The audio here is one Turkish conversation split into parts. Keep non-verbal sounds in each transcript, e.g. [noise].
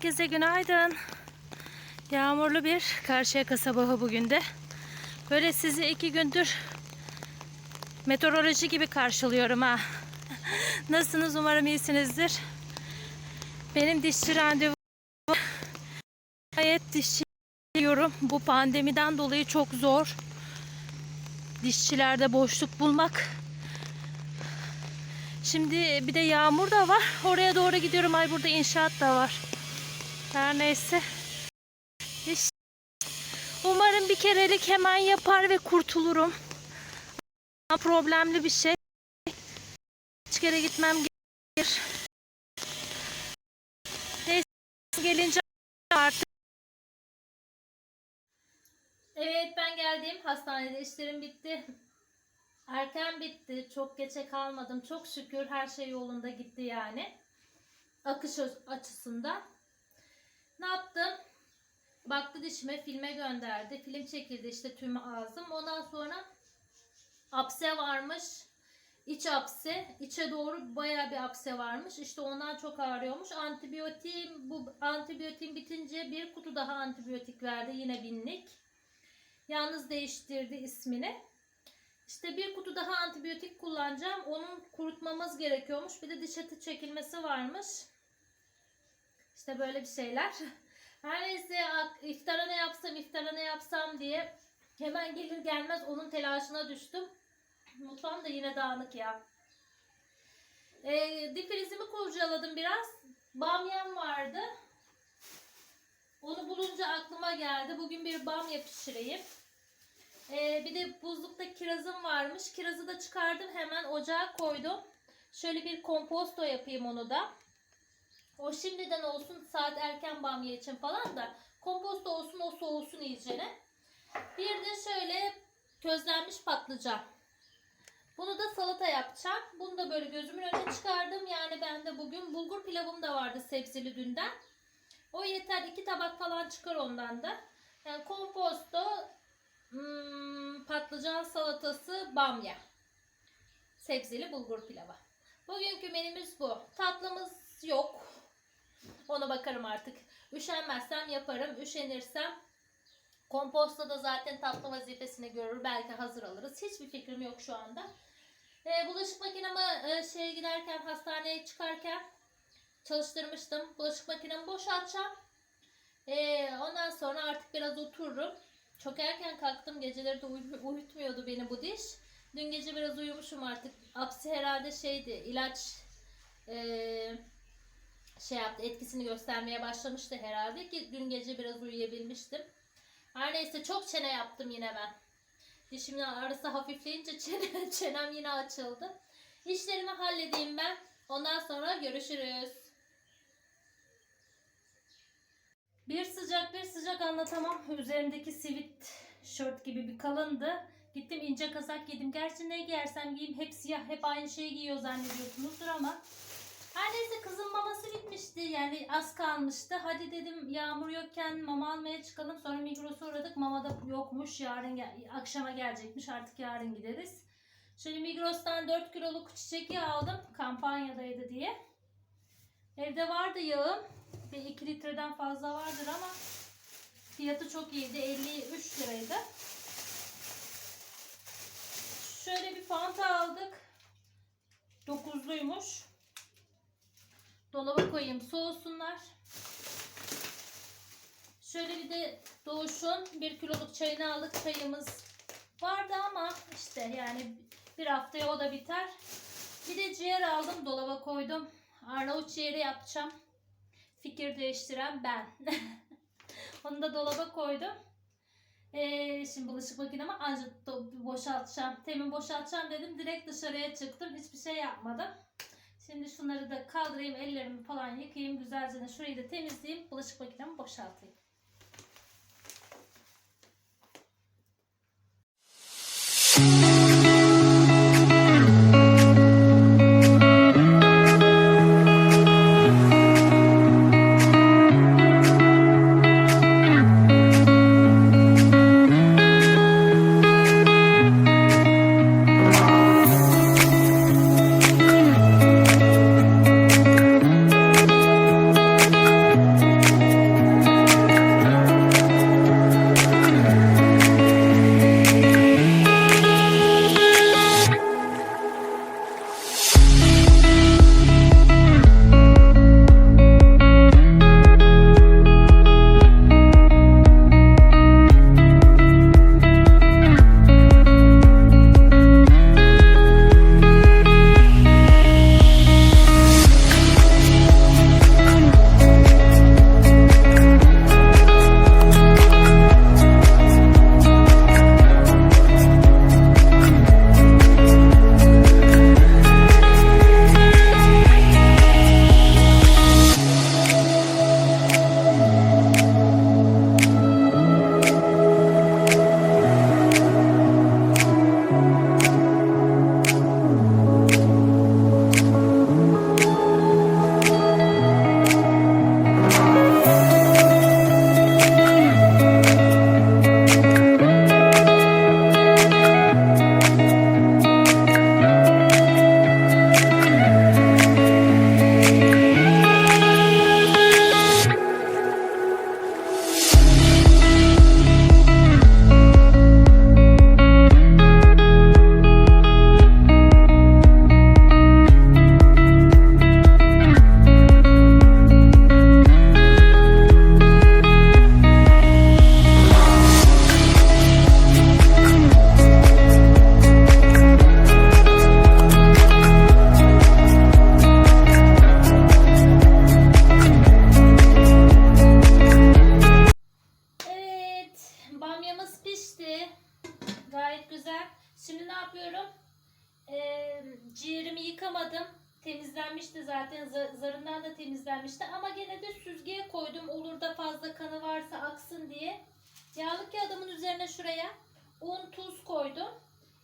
Herkese günaydın. Yağmurlu bir Karşıyaka sabahı bugün de. Böyle sizi iki gündür meteoroloji gibi karşılıyorum ha. [laughs] Nasılsınız? Umarım iyisinizdir. Benim dişçi randevu gayet dişçi diyorum. Bu pandemiden dolayı çok zor. Dişçilerde boşluk bulmak. Şimdi bir de yağmur da var. Oraya doğru gidiyorum. Ay burada inşaat da var. Her neyse. Umarım bir kerelik hemen yapar ve kurtulurum. Ama problemli bir şey. Üç kere gitmem gerekir. Neyse gelince artık. Evet ben geldim. Hastanede işlerim bitti. Erken bitti. Çok geçe kalmadım. Çok şükür her şey yolunda gitti yani. Akış açısından. Ne yaptım? Baktı dişime filme gönderdi. Film çekildi işte tüm ağzım. Ondan sonra apse varmış. İç apse. içe doğru bayağı bir apse varmış. İşte ondan çok ağrıyormuş. Antibiyotiğim bu antibiyotiğim bitince bir kutu daha antibiyotik verdi. Yine binlik. Yalnız değiştirdi ismini. İşte bir kutu daha antibiyotik kullanacağım. Onun kurutmamız gerekiyormuş. Bir de diş eti çekilmesi varmış. İşte böyle bir şeyler. [laughs] Her neyse iftara ne yapsam iftara ne yapsam diye hemen gelir gelmez onun telaşına düştüm. Mutfağım da yine dağınık ya. E, difrizimi kurcaladım biraz. Bamyam vardı. Onu bulunca aklıma geldi. Bugün bir bamya pişireyim. Ee, bir de buzlukta kirazım varmış. Kirazı da çıkardım. Hemen ocağa koydum. Şöyle bir komposto yapayım onu da. O şimdiden olsun saat erken bamya için falan da komposto olsun o soğusun iyicene. Bir de şöyle közlenmiş patlıcan. Bunu da salata yapacağım. Bunu da böyle gözümün önüne çıkardım. Yani bende bugün bulgur pilavım da vardı sebzeli dünden. O yeter. iki tabak falan çıkar ondan da. Yani komposto, hmm, patlıcan salatası, bamya. Sebzeli bulgur pilavı. Bugünkü menümüz bu. Tatlımız yok. Ona bakarım artık. Üşenmezsem yaparım. Üşenirsem komposta da zaten tatlı vazifesini görür. Belki hazır alırız. Hiçbir fikrim yok şu anda. E, bulaşık makinemi e, şeye giderken hastaneye çıkarken çalıştırmıştım. Bulaşık makinemi boşaltacağım. E, ondan sonra artık biraz otururum. Çok erken kalktım. Geceleri de uy- uyutmuyordu beni bu diş. Dün gece biraz uyumuşum artık. Apsi herhalde şeydi. ilaç eee şey yaptı etkisini göstermeye başlamıştı herhalde ki dün gece biraz uyuyabilmiştim. Her neyse çok çene yaptım yine ben. Dişimin arası hafifleyince [laughs] çene, çenem yine açıldı. İşlerimi halledeyim ben. Ondan sonra görüşürüz. Bir sıcak bir sıcak anlatamam. Üzerimdeki sivit şort gibi bir kalındı. Gittim ince kazak giydim. Gerçi ne giyersem giyeyim hep siyah hep aynı şeyi giyiyor zannediyorsunuzdur ama her neyse kızın maması bitmişti. Yani az kalmıştı. Hadi dedim yağmur yokken mama almaya çıkalım. Sonra Migros'a uğradık. Mama da yokmuş. Yarın gel akşama gelecekmiş. Artık yarın gideriz. Şöyle Migros'tan 4 kiloluk çiçek yağı aldım. Kampanyadaydı diye. Evde vardı yağım. Bir 2 litreden fazla vardır ama fiyatı çok iyiydi. 53 liraydı. Şöyle bir fanta aldık. Dokuzluymuş. Dolaba koyayım soğusunlar. Şöyle bir de Doğuş'un bir kiloluk çayını aldık. Çayımız vardı ama işte yani bir haftaya o da biter. Bir de ciğer aldım dolaba koydum. Arnavut ciğeri yapacağım. Fikir değiştiren ben. [laughs] Onu da dolaba koydum. Ee, şimdi bulaşık makinemi ancak boşaltacağım. Temin boşaltacağım dedim. Direkt dışarıya çıktım. Hiçbir şey yapmadım. Şimdi şunları da kaldırayım. Ellerimi falan yıkayayım. Güzelce şurayı da temizleyeyim. Bulaşık makinemi boşaltayım. Temizlenmişti. Ama gene de süzgeye koydum. Olur da fazla kanı varsa aksın diye. Yağlı kağıdımın üzerine şuraya un, tuz koydum.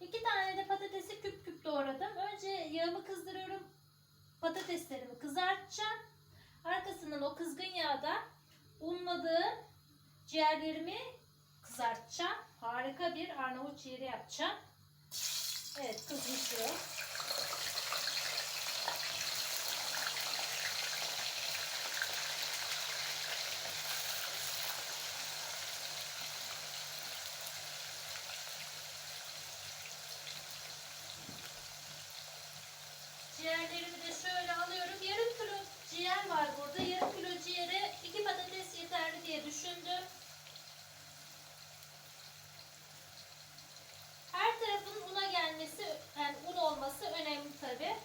İki tane de patatesi küp küp doğradım. Önce yağımı kızdırıyorum. Patateslerimi kızartacağım. Arkasından o kızgın yağda unladığım ciğerlerimi kızartacağım. Harika bir Arnavut ciğeri yapacağım. Evet kızmıştır Ciğerlerimi de şöyle alıyorum. Yarım kilo ciğer var burada. Yarım kilo ciğere iki patates yeterli diye düşündüm. Her tarafın una gelmesi, yani un olması önemli tabi.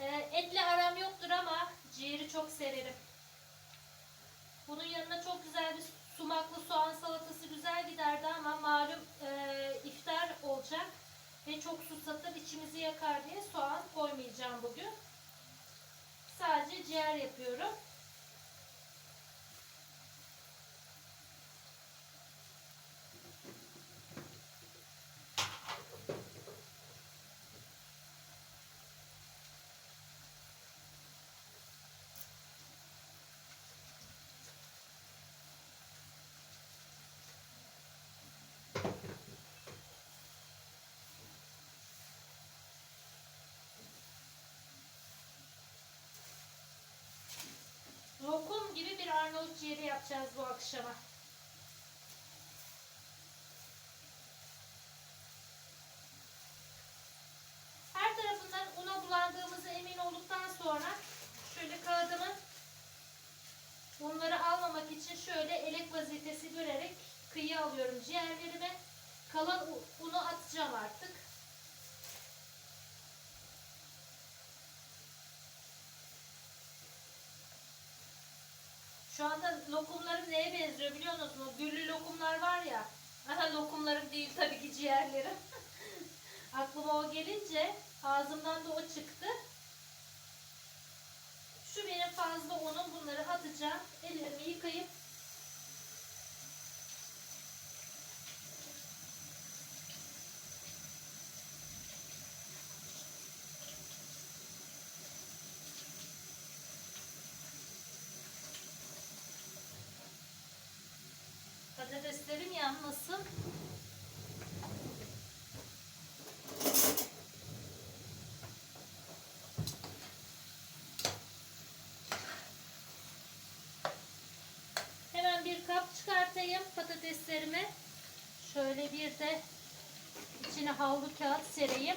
Ee, etle aram yoktur ama severim. Bunun yanına çok güzel bir sumaklı soğan salatası güzel giderdi ama malum e, iftar olacak ve çok susatır içimizi yakar diye soğan koymayacağım bugün. Sadece ciğer yapıyorum. Lokum gibi bir Ciğeri yapacağız bu akşama. Her tarafından una bulandığımıza emin olduktan sonra şöyle kağıdımı bunları almamak için şöyle elek vazifesi görerek kıyı alıyorum ciğerlerime. Kalan unu atacağım artık. Şu anda lokumlarım neye benziyor biliyor musunuz? Güllü lokumlar var ya. Aha lokumlarım değil tabii ki ciğerlerim. [laughs] Aklıma o gelince ağzımdan da o çıktı. Şu benim fazla unum bunları atacağım. Ellerimi yıkayıp patateslerim yanmasın. Hemen bir kap çıkartayım patateslerimi. Şöyle bir de içine havlu kağıt sereyim.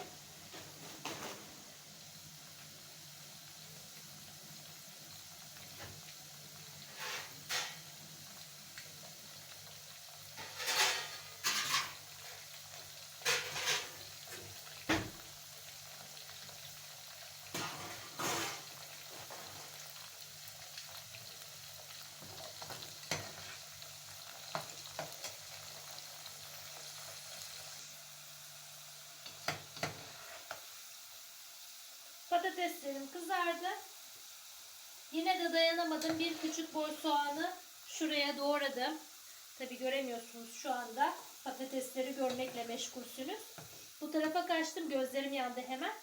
Patateslerim kızardı. Yine de dayanamadım. Bir küçük boy soğanı şuraya doğradım. Tabi göremiyorsunuz şu anda. Patatesleri görmekle meşgulsünüz. Bu tarafa kaçtım. Gözlerim yandı hemen.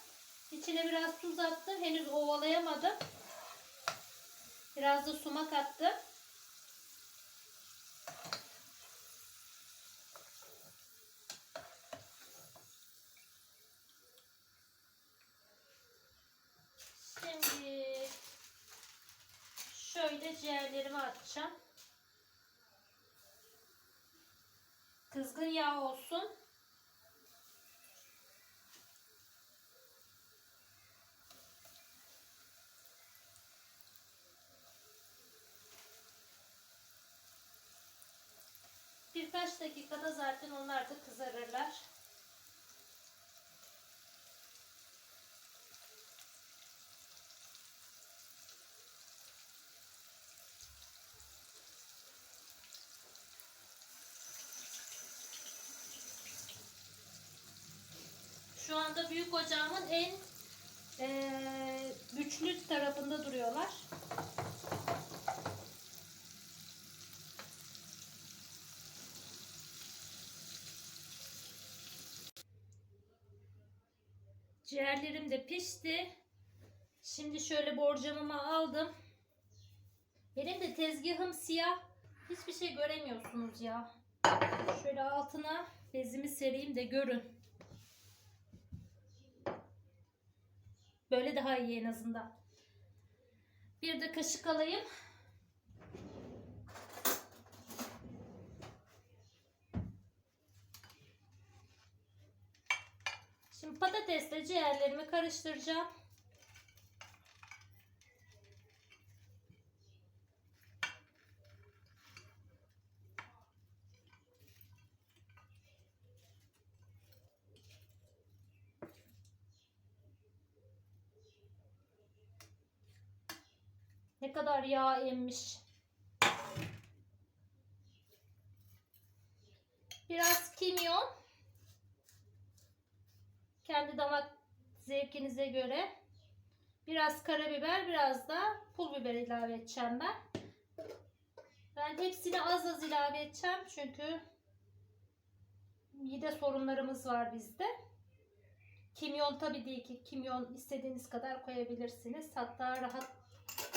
İçine biraz tuz attım. Henüz ovalayamadım. Biraz da sumak attım. ciğerlerimi atacağım. Kızgın yağ olsun. Birkaç dakikada zaten onlar da kızarırlar. Büyük ocağımın en eee, güçlü tarafında duruyorlar. Ciğerlerim de pişti. Şimdi şöyle borcamımı aldım. Benim de tezgahım siyah. Hiçbir şey göremiyorsunuz ya. Şöyle altına bezimi sereyim de görün. Böyle daha iyi en azından. Bir de kaşık alayım. Şimdi patatesle ciğerlerimi karıştıracağım. Ne kadar yağ emmiş. Biraz kimyon. Kendi damak zevkinize göre. Biraz karabiber, biraz da pul biber ilave edeceğim ben. Ben hepsini az az ilave edeceğim çünkü mide sorunlarımız var bizde. Kimyon tabii değil ki kimyon istediğiniz kadar koyabilirsiniz. Hatta rahat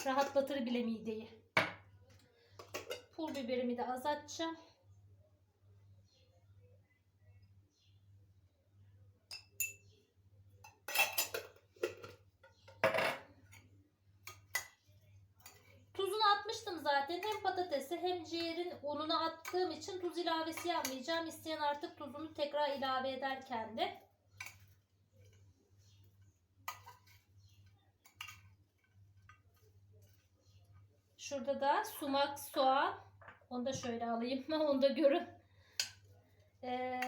rahatlatır bile mideyi. Pul biberimi de az atacağım. Tuzunu atmıştım zaten. Hem patatesi hem ciğerin ununu attığım için tuz ilavesi yapmayacağım. İsteyen artık tuzunu tekrar ilave eder kendi. Şurada da sumak, soğan. Onu da şöyle alayım. [laughs] Onu da görün. Ee,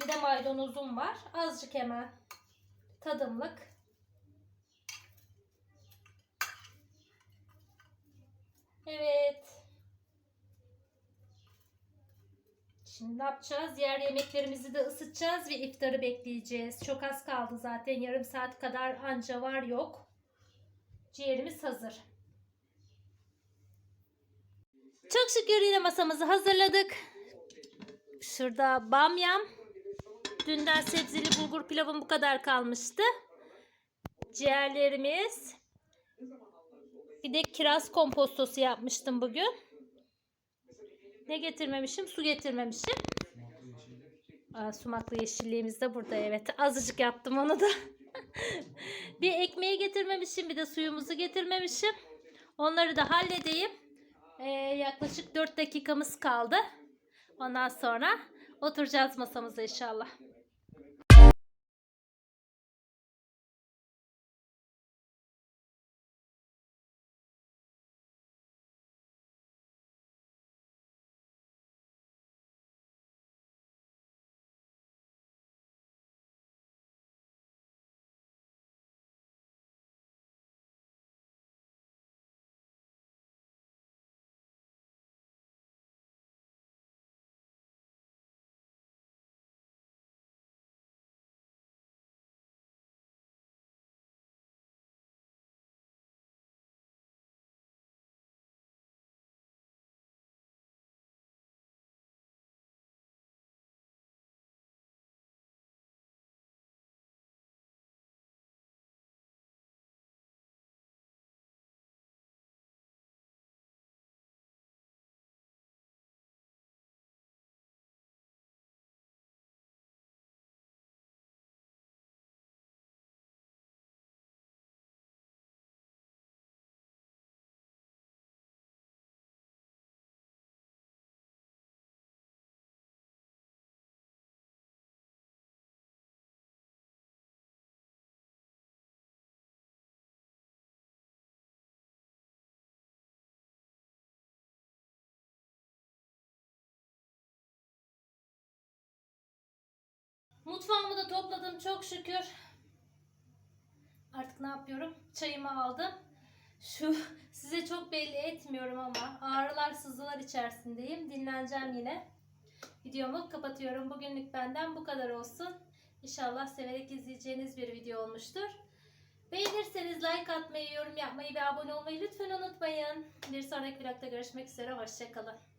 bir de maydanozum var. Azıcık hemen tadımlık. Evet. Şimdi ne yapacağız? Diğer yemeklerimizi de ısıtacağız ve iftarı bekleyeceğiz. Çok az kaldı zaten. Yarım saat kadar anca var yok. Ciğerimiz hazır. Çok şükür yine masamızı hazırladık. Şurada bamyam. Dünden sebzeli bulgur pilavım bu kadar kalmıştı. Ciğerlerimiz. Bir de kiraz kompostosu yapmıştım bugün. Ne getirmemişim? Su getirmemişim. Aa, sumaklı yeşilliğimiz de burada evet. Azıcık yaptım onu da. [laughs] bir ekmeği getirmemişim. Bir de suyumuzu getirmemişim. Onları da halledeyim. Ee, yaklaşık 4 dakikamız kaldı. Ondan sonra oturacağız masamıza inşallah. Mutfağımı da topladım çok şükür. Artık ne yapıyorum? Çayımı aldım. Şu size çok belli etmiyorum ama ağrılar sızılar içerisindeyim. Dinleneceğim yine. Videomu kapatıyorum. Bugünlük benden bu kadar olsun. İnşallah severek izleyeceğiniz bir video olmuştur. Beğenirseniz like atmayı, yorum yapmayı ve abone olmayı lütfen unutmayın. Bir sonraki vlogda görüşmek üzere. Hoşçakalın.